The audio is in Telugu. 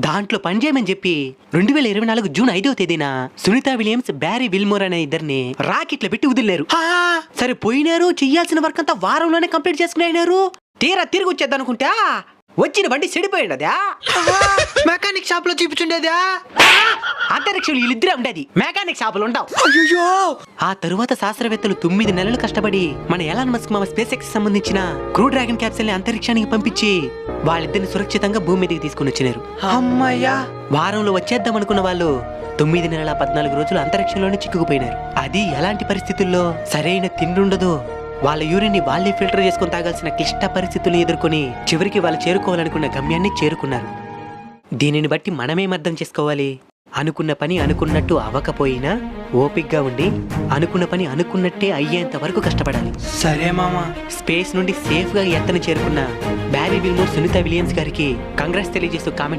దాంట్లో పనిచేయమని చెప్పి రెండు వేల ఇరవై నాలుగు జూన్ ఐదవ తేదీన సునీత విలియమ్స్ బ్యారీ విల్మోర్ అనే ఇద్దరిని రాకెట్లు పెట్టి వదిలేరు. సరే పోయినారు చెయ్యాల్సిన వర్క్ అంతా వారంలోనే కంప్లీట్ చేసుకున్నారు తీరా తిరిగి వచ్చేద్దాం అనుకుంటా? వచ్చిన బండి చెడిపోయింది అదా మెకానిక్ షాప్లో చూపించుండేదా? అంతరిక్షంలో వీళ్ళిద్దరే ఉండేది. మెకానిక్ షాపులు ఉండవు. అయ్యో ఆ తరువాత శాస్త్రవేత్తలు తొమ్మిది నెలలు కష్టపడి మన ఎలాన్ మస్క్ మామ స్పేస్ ఎక్స్ సంబంధించిన క్రూ డ్రాగన్ క్యాప్సూల్ని అంతరిక్షానికి పంపించి వాళ్ళిద్దరిని సురక్షితంగా భూమి మీదకి తీసుకుని వచ్చినారు. అమ్మయ్యా! వారంలో వచ్చేద్దాం అనుకున్న వాళ్ళు తొమ్మిది నెలల పద్నాలుగు రోజులు అంతరిక్షంలోనే చిక్కుకుపోయినారు. అది ఎలాంటి పరిస్థితుల్లో సరైన తిండి ఉండదు. వాళ్ళ యూరిన్ని వాళ్ళే ఫిల్టర్ చేసుకొని తాగాల్సిన క్లిష్ట పరిస్థితులను ఎదుర్కొని చివరికి వాళ్ళు చేరుకోవాలనుకున్న గమ్యాన్ని చేరుకున్నారు. దీనిని బట్టి మనమేం అర్థం చేసుకోవాలి. అనుకున్న పని అనుకున్నట్టు అవ్వకపోయినా ఓపిగ్గా ఉండి అనుకున్న పని అనుకున్నట్టే అయ్యేంత వరకు కష్టపడాలి. సరే మామ. స్పేస్ నుండి సేఫ్గా ఎత్తన చేరుకున్న బ్యారీ విల్మోర్ సునీత విలియమ్స్ గారికి కంగ్రెస్ తెలియజేస్తూ కామెంట్